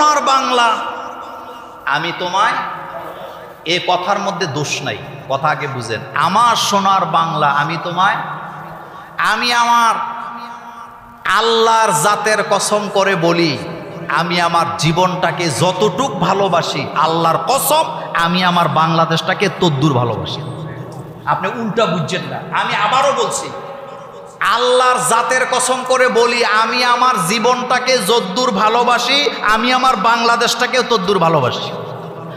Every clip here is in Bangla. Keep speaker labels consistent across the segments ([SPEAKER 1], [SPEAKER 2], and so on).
[SPEAKER 1] সোনার বাংলা। আমি তোমায় এ কথার মধ্যে দোষ নাই। কথা আগে বুঝেন। আমার সোনার বাংলা, আমি তোমায়, আমি আমার আল্লাহর জাতের কসম করে বলি, আমি আমার জীবনটাকে যতটুক ভালোবাসি, আল্লাহর কসম, আমি আমার বাংলাদেশটাকে তদ্দুর ভালোবাসি। আপনি উল্টা বুঝছেন না। আমি আবারও বলছি আল্লাহর জাতের কসম করে বলি, আমি আমার জীবনটাকে যদ্দুর ভালোবাসি, আমি আমার বাংলাদেশটাকে তদ্দুর ভালোবাসি।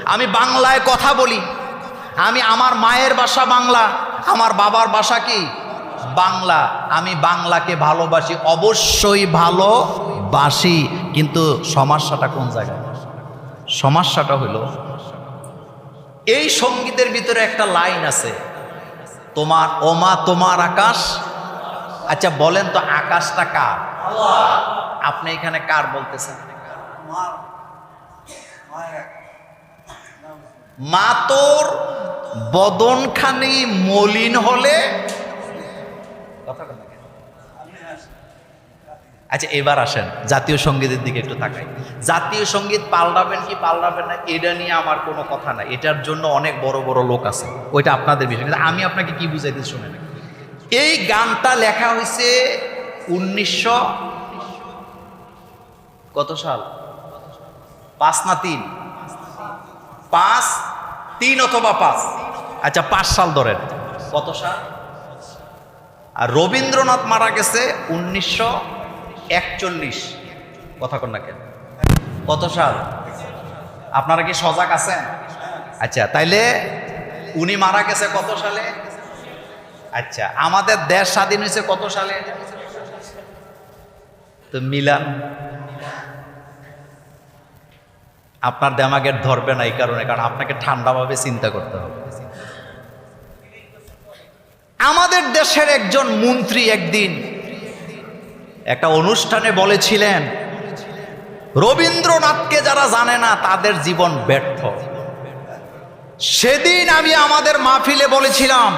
[SPEAKER 1] আমি বাংলায় কথা বলি, আমি আমার মায়ের বাসা বাংলা, আমার বাবার ভাষা কি? বাংলা। আমি বাংলাকে ভালোবাসি, অবশ্যই ভালোবাসি, কিন্তু সমস্যাটা কোন জায়গায়? সমস্যাটা হলো, এই সঙ্গীতের ভিতরে একটা লাইন আছে, তোমার ওমা তোমার আকাশ আচ্ছা বলেন তো আকাশটা কার? আপনি এখানে কার বলতেছেন? মা তোর বদনখানি মলিন হলে? আচ্ছা এবার আসেন, জাতীয় সঙ্গীতের দিকে একটু তাকাই। জাতীয় সংগীত পাল্টাবেন কি পাল্টাবেন না, এটা নিয়ে আমার কোনো কথা না এটার জন্য অনেক বড় বড় লোক আছে। ওইটা আপনাদের বিষয়। কিন্তু আমি আপনাকে কি বুঝাইতে শুনেন? এই গানটা লেখা হয়েছে উনিশশো কত সাল? পাঁচ না তিন? পাঁচ তিন অথবা পাঁচ। আচ্ছা পাঁচ সাল ধরেন। কত সাল? আর রবীন্দ্রনাথ মারা গেছে উনিশশো একচল্লিশ। কথা কন না কেন? কত সাল? আপনারা কি সজাগ আছেন? আচ্ছা তাইলে উনি মারা গেছে কত সালে? আচ্ছা আমাদের দেশ স্বাধীন হয়েছে কত সালে? তো মিলান। আপনার দেমাগের ধরবে না এই কারণে, কারণ আপনাকে ঠান্ডাভাবে চিন্তা করতে হবে। আমাদের দেশের একজন মন্ত্রী একদিন একটা অনুষ্ঠানে বলেছিলেন, রবীন্দ্রনাথকে যারা জানে না, তাদের জীবন ব্যর্থ। সেদিন আমি আমাদের মাহফিলে বলেছিলাম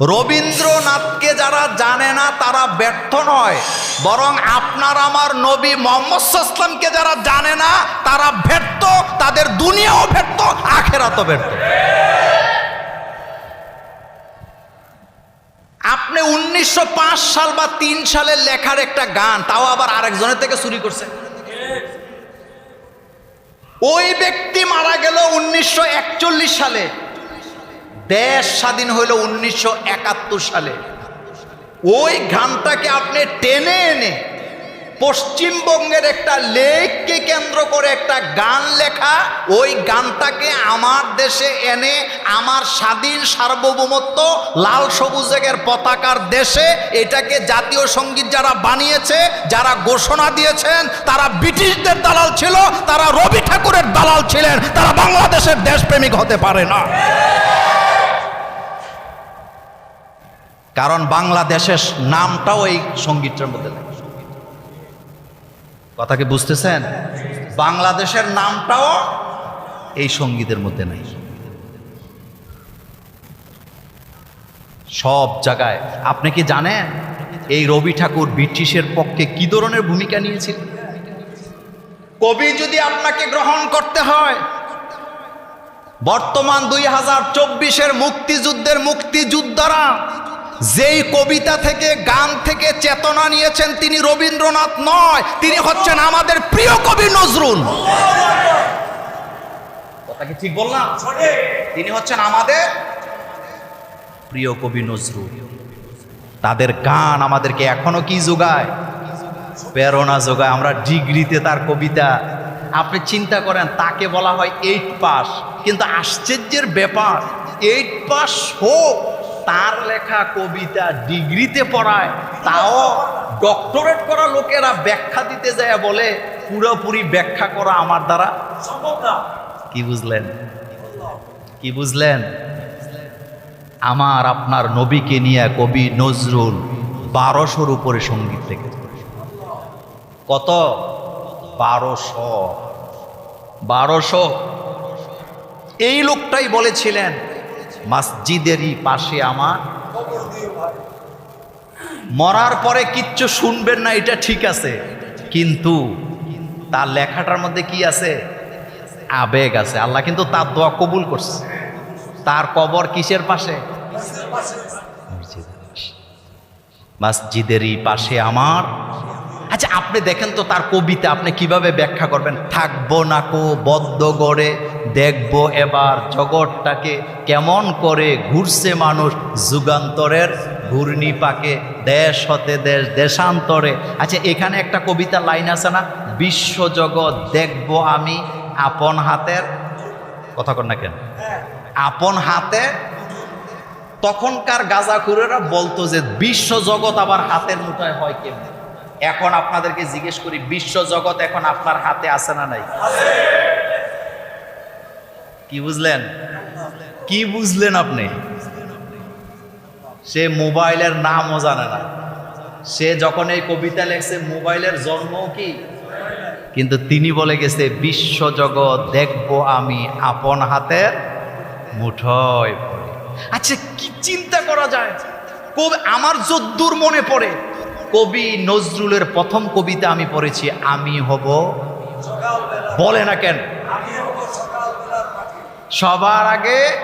[SPEAKER 1] রবীন্দ্রনাথকে যারা জানে না, তারা ব্যর্থ নয়। বরং আপনার আমার নবী মোহাম্মদ ইসলামকে যারা জানে না, তারা ব্যর্থ, তাদের দুনিয়াও ব্যর্থ, আখেরাতও ব্যর্থ। আপনি উনিশশো পাঁচ সাল বা তিন সালের লেখার একটা গান, তাও আবার আরেকজনের থেকে চুরি করছে ওই ব্যক্তি মারা গেল উনিশশো একচল্লিশ সালে। দেশ স্বাধীন হইল উনিশশো একাত্তর সালে। ওই গানটাকে আপনি টেনে এনে পশ্চিমবঙ্গের একটা লেককে কেন্দ্র করে একটা গান লেখা, ওই গানটাকে আমার দেশে এনে আমার স্বাধীন সার্বভৌমত্ব লাল সবুজের পতাকার দেশে এটাকে জাতীয় সংগীত যারা বানিয়েছে, যারা ঘোষণা দিয়েছেন, তারা ব্রিটিশদের দালাল ছিল, তারা রবি ঠাকুরের দালাল ছিলেন, তারা বাংলাদেশের দেশপ্রেমিক হতে পারে না। কারণ বাংলাদেশের নামটাও এই সঙ্গীতটার মধ্যে নেই কথা কি বুঝতেছেন? বাংলাদেশের নামটাও এই সঙ্গীতের মধ্যে নাই। সব জায়গায়। আপনি কি জানেন এই রবি ঠাকুর ব্রিটিশের পক্ষে কি ধরনের ভূমিকা নিয়েছিল? কবি যদি আপনাকে গ্রহণ করতে হয়, বর্তমান দুই হাজার চব্বিশের মুক্তিযুদ্ধের মুক্তিযোদ্ধারা যেই কবিতা থেকে, গান থেকে চেতনা নিয়েছেন তিনি রবীন্দ্রনাথ নয়, তিনি হচ্ছেন আমাদের প্রিয় কবি নজরুল। কথা কি ঠিক বললাম? তিনি হচ্ছেন আমাদের প্রিয় কবি নজরুল। তাদের গান আমাদেরকে এখনও কি যোগায়? প্রেরণা যোগায়। আমরা ডিগ্রিতে তার কবিতা। আপনি চিন্তা করেন, তাকে বলা হয় এইট পাস কিন্তু আশ্চর্যের ব্যাপার এইট পাস হোক তার লেখা কবিতা ডিগ্রিতে পড়ায়, তাও ডক্টরেট করা লোকেরা ব্যাখ্যা দিতে যায়, বলে পুরোপুরি ব্যাখ্যা করা আমার দ্বারা কি বুঝলেন? কি বুঝলেন? আমার আপনার নবীকে নিয়ে কবি নজরুল বারোশোর উপরে সংগীত লিখেছে কত? বারোশো। বারোশো। এই লোকটাই বলেছিলেন মসজিদেরই পাশে আমার। মরার পরে কিচ্ছু শুনবেন না, এটা ঠিক আছে। কিন্তু তার লেখাটার মধ্যে কি আছে? আবেগ আছে। আল্লাহ কিন্তু তার দোয়া কবুল করছে। তার কবর কিসের পাশে? মসজিদেরই পাশে আমার। আচ্ছা আপনি দেখেন তো তার কবিতা আপনি কীভাবে ব্যাখ্যা করবেন? থাকব না কো বদ্ধ গড়ে। দেখব এবার জগৎটাকে কেমন করে ঘুরছে মানুষ যুগান্তরের ঘূর্ণি পাকে, দেশ হতে দেশ, দেশান্তরে। আচ্ছা এখানে একটা কবিতা লাইন আছে না? বিশ্বজগৎ দেখব আমি আপন হাতের, কথা কর না কেন? আপন হাতে, তখনকার গাজাখুরেরা বলতো যে বিশ্ব জগৎ আবার হাতের মুঠায় হয় কেমন? এখন আপনাদেরকে জিজ্ঞেস করি বিশ্ব জগৎ এখন আপনার হাতে আছে না নাই? কি বুঝলেন? কি বুঝলেন আপনি? সে মোবাইলের নামও জানে না। সে যখন এই কবিতা লেখছে, মোবাইলের জন্ম কি? কিন্তু তিনি বলে গেছে বিশ্ব জগৎ দেখব আমি আপন হাতের মুঠোয় আচ্ছা কি চিন্তা করা যায়? কবি, আমার যদ্দূর মনে পড়ে। কবি নজরুলের প্রথম কবিতা আমি পড়েছি, আমি হব বলে না কেন? সবার আগে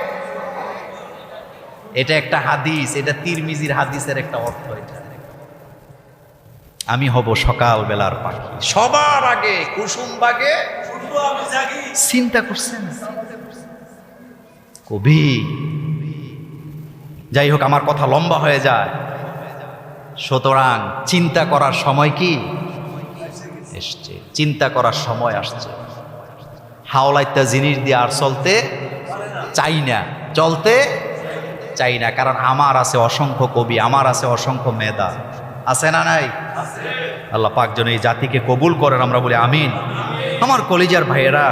[SPEAKER 1] এটা একটা হাদিস, এটা তিরমিজির হাদিসের একটা অর্থ এটা। আমি হব সকাল বেলার পাখি। সবার আগে কুসুম বাগে চিন্তা করছেন? কবি যাই হোক, আমার কথা লম্বা হয়ে যায়। সুতরাং চিন্তা করার সময় কি? এসছে। চিন্তা করার সময় আসছে। হাওলাইত্যা জিনিস দিয়ে আর চলতে চাই না। চলতে চাই না, কারণ আমার আছে অসংখ্য কবি, আমার আছে অসংখ্য মেধা। আছে না নাই? আল্লাহ পাক যেন এই জাতিকে কবুল করেন, আমরা বলি আমিন। আমার কলিজার ভাইয়েরা,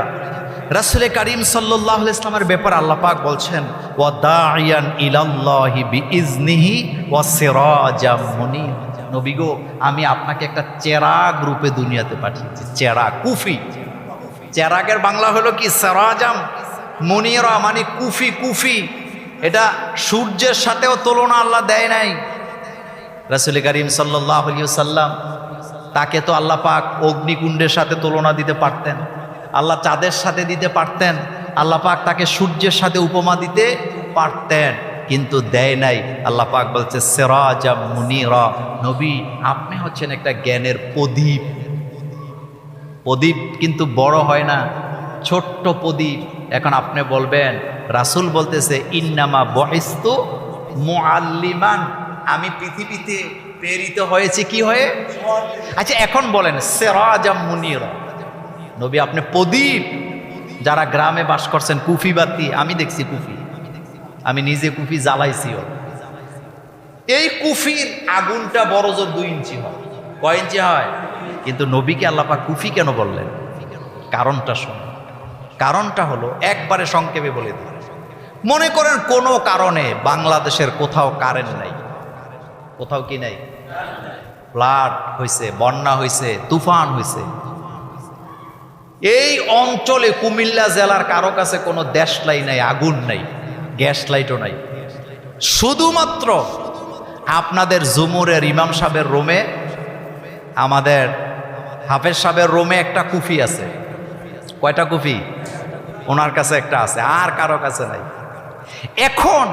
[SPEAKER 1] রাসুলে করিম সাল্লাহ ইসলামের ব্যাপার আল্লাহ পাক বলছেন ও দায়ান ইলাল্লাহি বিইজনিহি ওয়া সিরাজাম মুনির। গো, আমি আপনাকে একটা চেরাগ রূপে দুনিয়াতে পাঠিয়েছি, চেরাগ, কুফি। চেরাগের বাংলা হলো কি? সেরাজাম, মনিরা মানে কুফি কুফি। এটা সূর্যের সাথেও তুলনা আল্লাহ দেয় নাই। রাসুল করিম সাল্লাহ সাল্লাম তাকে তো আল্লাহ পাক অগ্নিকুণ্ডের সাথে তুলনা দিতে পারতেন, আল্লাহ চাঁদের সাথে দিতে পারতেন, আল্লাহ পাক তাকে সূর্যের সাথে উপমা দিতে পারতেন, কিন্তু দেয় নাই। আল্লাহ পাক বলছে সেরাজা মুনিরা। নবী, আপনি হচ্ছেন একটা জ্ঞানের প্রদীপ। প্রদীপ কিন্তু বড় হয় না, ছোট্ট প্রদীপ। এখন আপনি বলবেন, রাসুল বলতেছে, ইন্নামা বহিস্তু মোয়াল্লিমান আমি পৃথিবীতে প্রেরিত হয়েছে কি হয়ে? আচ্ছা এখন বলেন, সেরাজাম মুনিরা। নবী, আপনি প্রদীপ, যারা গ্রামে বাস করছেন, কুফি বাতি, আমি দেখছি কুফি। আমি নিজে কুফি জ্বালাইছিও এই কুফির আগুনটা বড় জোর দুই ইঞ্চি হয়। কয় ইঞ্চি হয়? কিন্তু নবীকে আল্লাপা কুফি কেন বললেন? কারণটা শোন। কারণটা হলো, একবারে সংক্ষেপে বলে দিই। মনে করেন কোনো কারণে বাংলাদেশের কোথাও কারেন্ট নাই। কোথাও কি নাই? ফ্লাড হয়েছে বন্যা হয়েছে তুফান হয়েছে এই অঞ্চলে কুমিল্লা জেলার কারও কাছে কোনো দেশ লাই নাই, আগুন নাই গ্যাস লাইটও নাই। শুধুমাত্র আপনাদের জুমুরের ইমাম সাহেবের রোমে আমাদের হাফেজ সাহেবের রোমে একটা কুফি আছে। কয়টা কুফি? ওনার কাছে একটা আছে, আর কারও কাছে নাই। এখন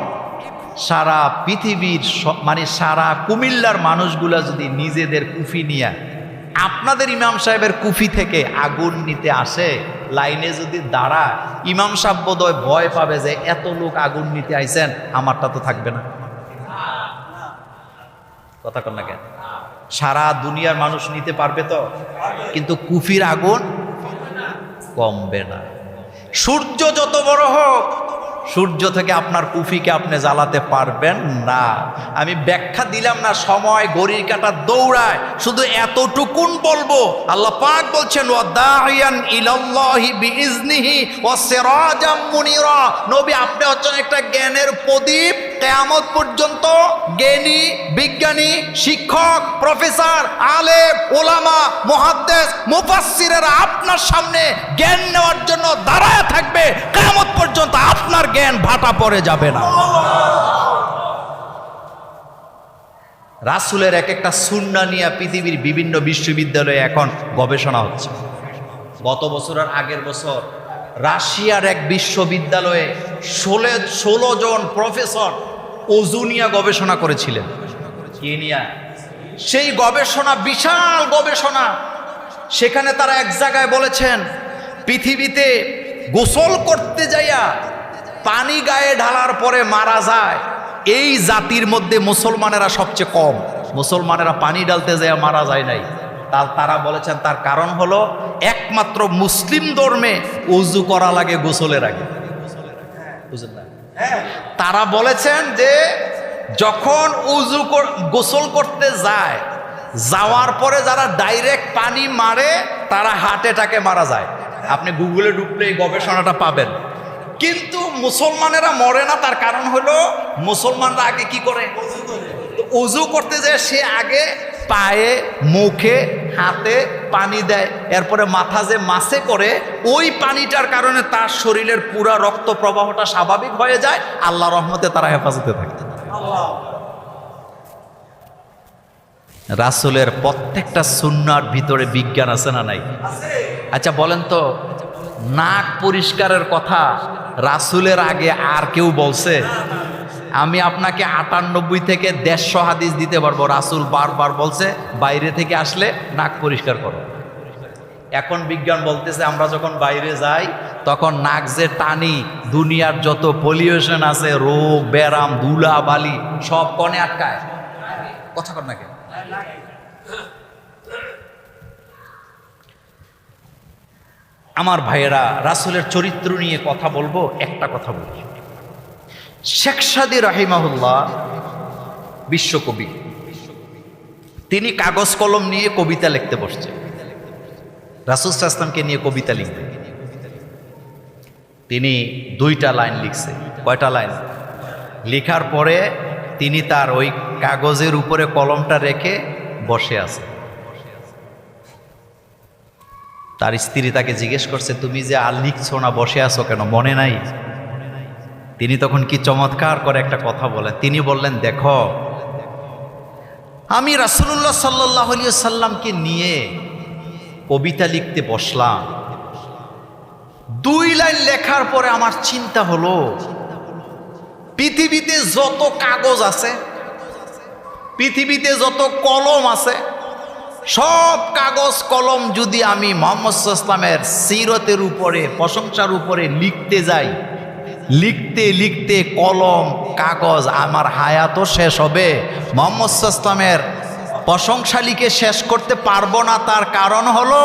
[SPEAKER 1] সারা পৃথিবীর মানে সারা কুমিল্লার মানুষগুলা যদি নিজেদের কুফি নিয়ে, আপনাদের ইমাম সাহেবের কুফি থেকে আগুন নিতে আসে, লাইনে যদি দাঁড়া ইমাম সাহেব বোধহয় ভয় পাবে যে এত লোক আগুন নিতে আইছেন, আমারটা তো থাকবে না। কথা কন না কেন? সারা দুনিয়ার মানুষ নিতে পারবে তো? কিন্তু কুফির আগুন কমবে না। সূর্য যত বড় হোক, সূর্য থেকে আপনার কুফিকে আপনি জ্বালাতে পারবেন না। আমি ব্যাখ্যা দিলাম না, সময় ঘড়ির কাটা দৌড়ায়। শুধু এতটুকুন বলব, আল্লাহ পাক বলছেন নবী, আপনি হচ্ছেন একটা জ্ঞানের প্রদীপ। কেয়ামত পর্যন্ত জ্ঞানী, বিজ্ঞানী, শিক্ষক, প্রফেসর, আলেম, ওলামা মুহাদ্দেস মুফাসসিরেরা আপনার সামনে জ্ঞান নেওয়ার জন্য দাঁড়ায় থাকবে। কেয়ামত পর্যন্ত আপনার জ্ঞান ভাটা পড়ে যাবে না। রাসুলের এক একটা সুন্না নিয়ে পৃথিবীর বিভিন্ন বিশ্ববিদ্যালয়ে এখন গবেষণা হচ্ছে। গত বছরের আগের বছর রাশিয়ার এক বিশ্ববিদ্যালয়ে ষোলো ষোলো জন প্রফেসর ওজুনিয়া গবেষণা করেছিলেন। সেই গবেষণা, বিশাল গবেষণা। সেখানে তারা এক জায়গায় বলেছেন, পৃথিবীতে গোসল করতে যাইয়া পানি গায়ে ঢালার পরে মারা যায় এই জাতির মধ্যে মুসলমানেরা সবচেয়ে কম। মুসলমানেরা পানি ডালতে যায় মারা যায় নাই। তার তারা বলেছেন, তার কারণ হলো একমাত্র মুসলিম ধর্মে উজু করা লাগে গোসলের আগে। বুঝলেন না? তারা বলেছেন যে যখন উজু গোসল করতে যায়, যাওয়ার পরে যারা ডাইরেক্ট পানি মারে, তারা হার্ট অ্যাটাকে মারা যায়। আপনি গুগলে ঢুকলে এই গবেষণাটা পাবেন। কিন্তু মুসলমানেরা মরে না, তার কারণ হলো মুসলমানরা আগে কি করে? উজু করতে যায় সে আগে পায়ে মুখে হাতে পানি দেয়। এরপরে মাথা যে মাসে করে ওই পানিটার কারণে তার শরীরের পুরা রক্ত প্রবাহটা স্বাভাবিক হয়ে যায়। আল্লাহ রহমতে তারা হেফাজতে থাকে। রাসুলের প্রত্যেকটা সুন্নার ভিতরে বিজ্ঞান আছে না নাই? আচ্ছা বলেন তো নাক পরিষ্কারের কথা রাসুলের আগে আর কেউ বলছে? আমি আপনাকে আটানব্বই থেকে দেড়শো হাদিস দিতে পারব। রাসুল বারবার বলছে, বাইরে থেকে আসলে নাক পরিষ্কার করো। এখন বিজ্ঞান বলতেছে, আমরা যখন বাইরে যাই, তখন নাক যে টানি, দুনিয়ার যত পলিউশন আছে, রোগ ব্যারাম ধুলা, বালি, সব কনে আটকায়। কথা কর নাকি আমার ভাইয়েরা, রাসুলের চরিত্র নিয়ে কথা বলব, একটা কথা বলি। শেখ সাদি রাহিমাহুল্লাহ বিশ্বকবি। তিনি কাগজ কলম নিয়ে কবিতা লিখতে বসছে। রাসুল ইসলামকে নিয়ে কবিতা লিখবে তিনি দুইটা লাইন লিখছে। কয়টা লাইন? লেখার পরে তিনি তার ওই কাগজের উপরে কলমটা রেখে বসে আছে। তার স্ত্রী তাকে জিজ্ঞেস করছে, তুমি যে আর লিখছো না, বসে আছো কেন? মনে নাই? তিনি তখন কি চমৎকার করে একটা কথা বলেন। তিনি বললেন, দেখো, আমি রাসুল্লাহ সাল্লাহ সাল্লামকে নিয়ে কবিতা লিখতে বসলাম। দুই লাইন লেখার পরে আমার চিন্তা হলো, পৃথিবীতে যত কাগজ আছে, পৃথিবীতে যত কলম আছে, সব কাগজ কলম যদি আমি মোহাম্মদ ইসলামের সিরতের উপরে, প্রশংসার উপরে লিখতে যাই লিখতে লিখতে কলম, কাগজ আমার হায়াতও শেষ হবে। মোহাম্মদ ইসলামের প্রশংসা লিখে শেষ করতে পারব না, তার কারণ হলো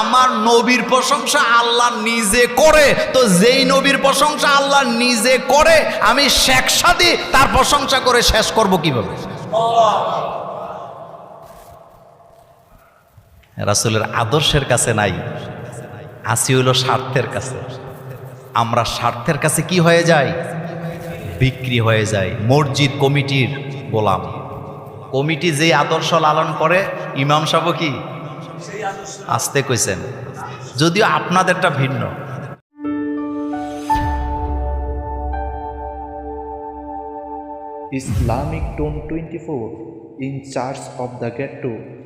[SPEAKER 1] আমার নবীর প্রশংসা আল্লাহ নিজে করে। তো যেই নবীর প্রশংসা আল্লাহ নিজে করে, আমি শেখ সাদি তার প্রশংসা করে শেষ করব কীভাবে? রাসুলের আদর্শের কাছে নাই, আসি হইল স্বার্থের কাছে। আমরা স্বার্থের কাছে কি হয়ে যাই? বিক্রি হয়ে যায়। মসজিদ কমিটির গোলাম। কমিটি যে আদর্শ লালন করে, ইমাম সাহেব কি? আসতে কইছেন। যদিও আপনাদেরটা ভিন্ন।
[SPEAKER 2] Islamic Tone 24 in charge of the ghetto